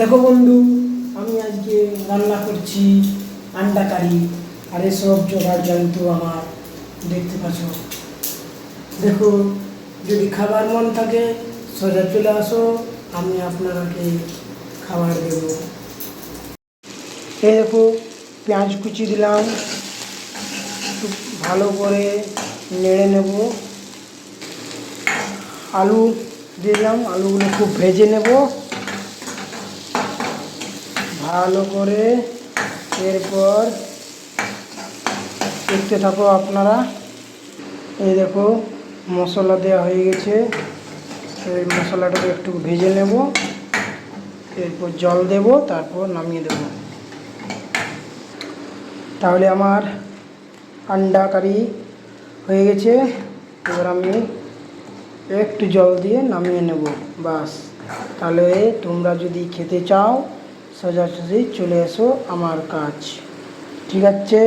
দেখো বন্ধু, আমি আজকে রান্না করছি আন্ডা কারি, আর এসব জোগাড় জন্তু আমার, দেখতে পাচ্ছ। দেখো, যদি খাবার মন থাকে, সোজা চলে আসো, আমি আপনাকে খাবার দেব। এই দেখো, পেঁয়াজ কুচি দিলাম, একটু ভালো করে নেড়ে নেব। আলু দিলাম, আলুগুলো খুব ভেজে নেব। ভালো করে এরপর দেখতে থাকো আপনারা। এই দেখো, মশলা দেওয়া হয়ে গেছে। এই মশলাটাকে একটু ভেজে নেব। এরপর জল দেব, তারপর নামিয়ে দেব। তাহলে আমার আন্ডা কারি হয়ে গেছে। এবার আমি একটু জল দিয়ে নামিয়ে নেব, বাস। তাহলে তোমরা যদি খেতে চাও সোজাসুজি চলে এসো আমার কাজ। ঠিক আছে?